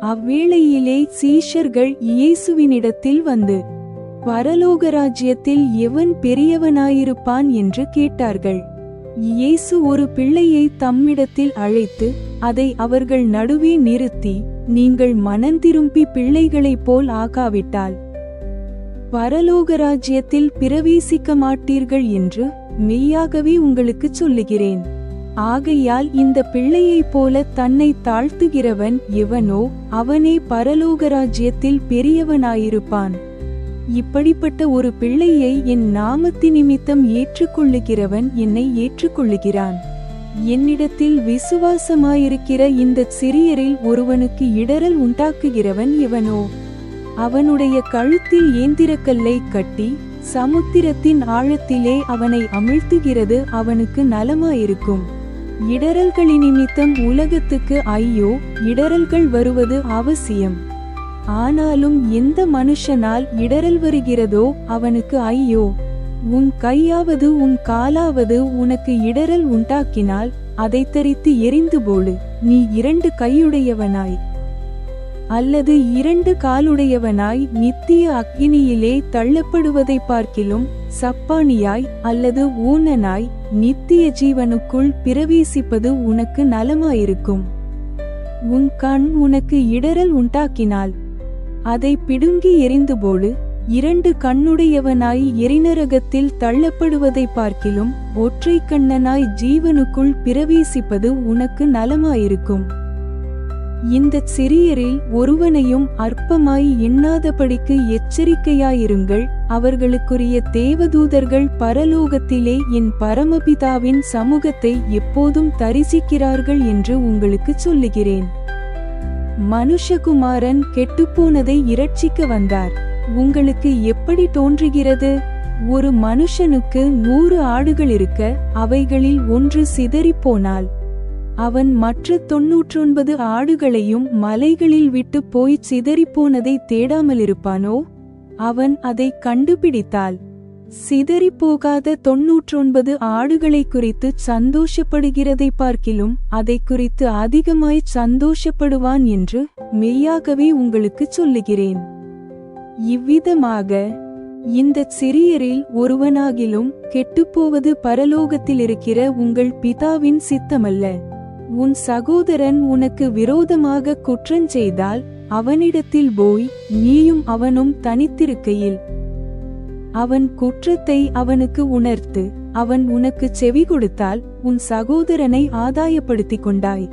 அவ்வேளையிலே சீஷர்கள் இயேசுவினிடத்தில் வந்து பரலோக ராஜ்யத்தில் எவன் பெரியவனாயிருப்பான் என்று கேட்டார்கள். இயேசு ஒரு பிள்ளையை தம்மிடத்தில் அழைத்து அதை அவர்கள் நடுவே நிறுத்தி நீங்கள் மனந்திரும்பி பிள்ளைகளைப் போல் ஆகாவிட்டால் பரலோக ராஜ்யத்தில் பிரவேசிக்க மாட்டீர்கள் என்று மெய்யாகவே உங்களுக்குச் சொல்லுகிறேன். ஆகையால் இந்த பிள்ளையைப் போல தன்னை தாழ்த்துகிறவன் எவனோ அவனே பரலோகராஜ்யத்தில் பெரியவனாயிருப்பான். இப்படிப்பட்ட ஒரு பிள்ளையை என் நாமத்தி நிமித்தம் ஏற்றுக்கொள்ளுகிறவன் என்னை ஏற்றுக்கொள்ளுகிறான். என்னிடத்தில் விசுவாசமாயிருக்கிற இந்த சிறியரில் ஒருவனுக்கு இடரல் உண்டாக்குகிறவன் எவனோ அவனுடைய கழுத்தில் ஏந்திரக்கல்லை கட்டி சமுத்திரத்தின் ஆழத்திலே அவனை அமிழ்த்துகிறது அவனுக்கு நலமாயிருக்கும். இடரல்களினிமித்தம் உலகத்துக்கு ஐயோ இடரல்கள் வருவது அவசியம். ஆனாலும் எந்த மனுஷனால் இடரல் வருகிறதோ அவனுக்கு ஐயோ. உன் கையாவது உன் காலாவது உனக்கு இடரல் உண்டாக்கினால் அதை தரித்து எரிந்து போடு. நீ இரண்டு கையுடையவனாய். அல்லது இரண்டு காலுடையவனாய் நித்திய அக்கினியிலே தள்ளப்படுவதை பார்க்கிலும் சப்பானியாய் அல்லது ஊனனாய் நித்திய ஜீவனுக்குள் பிரவேசிப்பது உனக்கு நலமாயிருக்கும். உன் கண் உனக்கு இடரல் உண்டாக்கினால் அதை பிடுங்கி எரிந்துபோடு இரண்டு கண்ணுடையவனாய் எரிநரகத்தில் தள்ளப்படுவதை பார்க்கிலும் ஒற்றை கண்ணனாய் ஜீவனுக்குள் பிரவேசிப்பது உனக்கு நலமாயிருக்கும். இந்த சிறியரில் ஒருவனையும் அற்பமாய் எண்ணாதபடிக்கு எச்சரிக்கையாயிருங்கள். அவர்களுக்குரிய தேவதூதர்கள் பரலோகத்திலே என் பரமபிதாவின் சமூகத்தை எப்போதும் தரிசிக்கிறார்கள் என்று உங்களுக்குச் சொல்லுகிறேன். மனுஷகுமாரன் கெட்டுப்போனதை இரட்சிக்க வந்தார். உங்களுக்கு எப்படி தோன்றுகிறது? ஒரு மனுஷனுக்கு நூறு ஆடுகள் இருக்க அவைகளில் ஒன்று சிதறிப்போனால் அவன் மற்ற தொன்னூற்றொன்பது ஆடுகளையும் மலைகளில் விட்டு போய் சிதறிப்போனதை தேடாமலிருப்பானோ? அவன் அதை கண்டுபிடித்தால் சிதறிப்போகாத தொன்னூற்றொன்பது ஆடுகளை குறித்து சந்தோஷப்படுகிறதை பார்க்கிலும் அதை குறித்து அதிகமாய் சந்தோஷப்படுவான் என்று மெய்யாகவே உங்களுக்குச் சொல்லுகிறேன். இவ்விதமாக இந்த சிறியரில் ஒருவனாகிலும் கெட்டுப்போவது பரலோகத்தில் இருக்கிற உங்கள் பிதாவின் சித்தமல்ல. உன் சகோதரன் உனக்கு விரோதமாக குற்றஞ்செய்தால் அவனிடத்தில் போய் நீயும் அவனும் தனித்திருக்கையில். அவன் குற்றத்தை அவனுக்கு உணர்த்து அவன் உனக்கு செவி கொடுத்தால் உன் சகோதரனை ஆதாயப்படுத்திக் கொண்டாய்.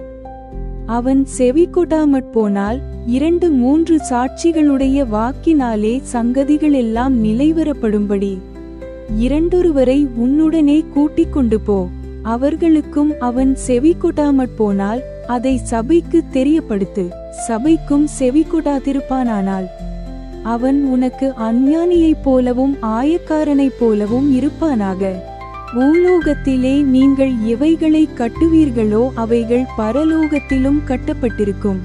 அவன் செவி கொடாமற் போனால் இரண்டு மூன்று சாட்சிகளுடைய வாக்கினாலே சங்கதிகளெல்லாம் நிலைவரப்படும்படி. இரண்டொருவரை உன்னுடனே கூட்டிக் கொண்டு போ. அவர்களுக்கும் அவன் செவி கொட்டாமற் போனால் அதை சபைக்கு தெரியப்படுத்து சபைக்கும் செவி கொடாதிருப்பானானால் அவன் உனக்கு அஞ்ஞானியைப் போலவும் ஆயக்காரனைப் போலவும் இருப்பானாக. பூலோகத்திலே நீங்கள் எவைகளை கட்டுவீர்களோ அவைகள் பரலோகத்திலும் கட்டப்பட்டிருக்கும்.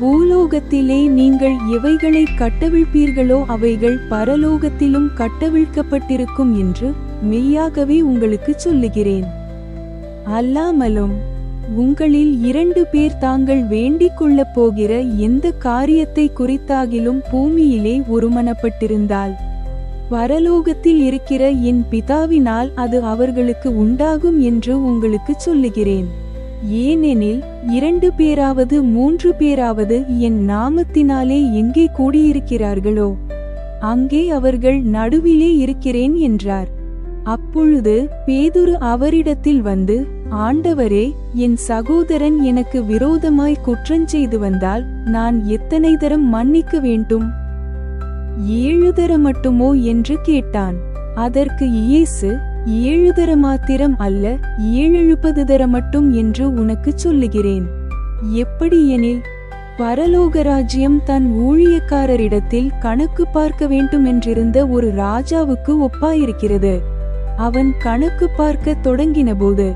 பூலோகத்திலே நீங்கள் எவைகளை கட்டவிழ்ப்பீர்களோ அவைகள் பரலோகத்திலும் கட்டவிழ்க்கப்பட்டிருக்கும் என்று மெய்யாகவே உங்களுக்கு சொல்லுகிறேன். அல்லாமலும் உங்களில் இரண்டு பேர் தாங்கள் வேண்டிக் கொள்ளப் போகிற எந்த காரியத்தை குறித்தாகிலும் பூமியிலே ஒருமனப்பட்டிருந்தால் பரலோகத்தில் இருக்கிற என் பிதாவினால் அது அவர்களுக்கு உண்டாகும் என்று உங்களுக்கு சொல்லுகிறேன். ஏனெனில் இரண்டு பேராவது மூன்று பேராவது என் நாமத்தினாலே எங்கே கூடியிருக்கிறார்களோ அங்கே அவர்கள் நடுவிலே இருக்கிறேன் என்றார். அப்பொழுது பேதுரு அவரிடத்தில் வந்து ஆண்டவரே என் சகோதரன் எனக்கு விரோதமாய் குற்றஞ்செய்து வந்தால் நான் எத்தனை தரம் மன்னிக்க வேண்டும்? ஏழு தர மட்டுமோ என்று கேட்டான். அதற்கு இயேசு ஏழு தர மாத்திரம் அல்ல ஏழெழுபது தர மட்டும் என்று உனக்கு சொல்லுகிறேன். எப்படி எனில் பரலோகராஜ்யம் தன் ஊழியக்காரரிடத்தில் கணக்கு பார்க்க வேண்டுமென்றிருந்த ஒரு ராஜாவுக்கு ஒப்பாயிருக்கிறது. அவன் கணக்கு பார்க்க தொடங்கினபோது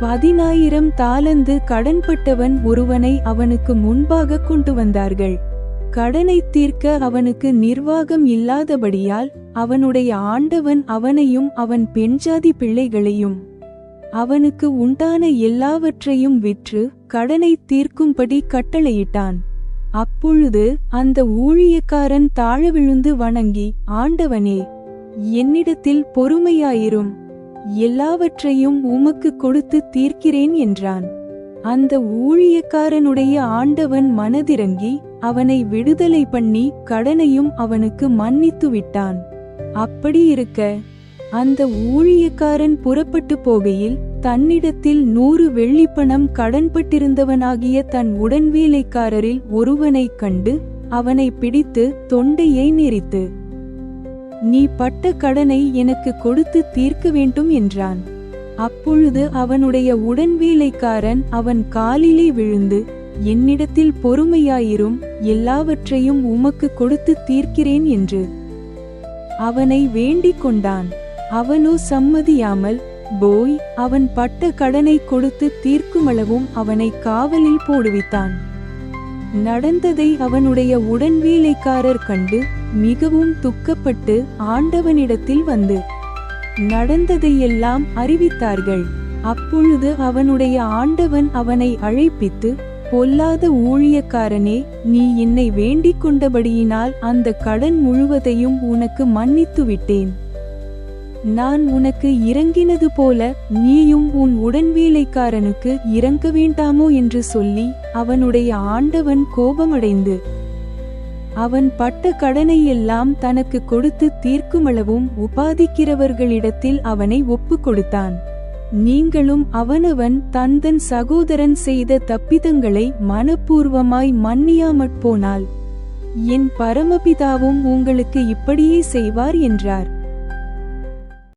பதினாயிரம் தாளந்து கடன்பட்டவன் ஒருவனை அவனுக்கு முன்பாக கொண்டு வந்தார்கள். கடனை தீர்க்க அவனுக்கு நிர்வாகம் இல்லாதபடியால் அவனுடைய ஆண்டவன் அவனையும் அவன் பெண்ஜாதி பிள்ளைகளையும் அவனுக்கு உண்டான எல்லாவற்றையும் விற்று கடனை தீர்க்கும்படி கட்டளையிட்டான். அப்பொழுது அந்த ஊழியக்காரன் தாழ விழுந்து வணங்கி ஆண்டவனே என்னிடத்தில் பொறுமையாயிரும். எல்லாவற்றையும் உமக்கு கொடுத்து தீர்க்கிறேன் என்றான். அந்த ஊழியக்காரனுடைய ஆண்டவன் மனதிறங்கி அவனை விடுதலை பண்ணி கடனையும் அவனுக்கு மன்னித்து விட்டான். அப்படி இருக்க அந்த ஊழியக்காரன் புறப்பட்டு போகையில் தன்னிடத்தில் நூறு வெள்ளிப்பணம் கடன்பட்டிருந்தவனாகிய தன் உடன்வேலைக்காரரில் ஒருவனைக் கண்டு அவனை பிடித்து தொண்டையை நெரித்து நீ பட்ட கடனை எனக்கு கொடுத்து தீர்க்க வேண்டும் என்றான். அப்பொழுது அவனுடைய உடன்வேலைக்காரன் அவன் காலிலே விழுந்து என்னிடத்தில் பொறுமையாயிரும் எல்லாவற்றையும் உமக்கு கொடுத்து தீர்க்கிறேன் என்று. அவனை வேண்டிக் கொண்டான். அவனோ சம்மதியாமல் போய் அவன் பட்ட கடனை கொடுத்து தீர்க்குமளவும் அவனை காவலில் போடுவித்தான். நடந்ததை அவனுடைய உடன் வேலைக்காரர் கண்டு மிகவும் துக்கப்பட்டு ஆண்டவனிடத்தில் வந்து நடந்ததையெல்லாம் அறிவித்தார்கள். அப்பொழுது அவனுடைய ஆண்டவன் அவனை அழைப்பித்து பொல்லாத ஊழியக்காரனே நீ என்னை வேண்டிக் கொண்டபடியினால் அந்த கடன் முழுவதையும் உனக்கு மன்னித்து விட்டேன் நான் உனக்கு இறங்கினது போல நீயும் உன் உடன் வேலைக்காரனுக்கு இறங்க வேண்டாமோ என்று சொல்லி அவனுடைய ஆண்டவன் கோபமடைந்து அவன் பட்ட கடனையெல்லாம் தனக்கு கொடுத்து தீர்க்குமளவும் உபாதிக்கிறவர்களிடத்தில் அவனை ஒப்பு கொடுத்தான் நீங்களும் அவனவன் தந்தன் சகோதரன் செய்த தப்பிதங்களை மனப்பூர்வமாய் மன்னியாமற் போனால் என் பரமபிதாவும் உங்களுக்கு இப்படியே செய்வார் என்றார்.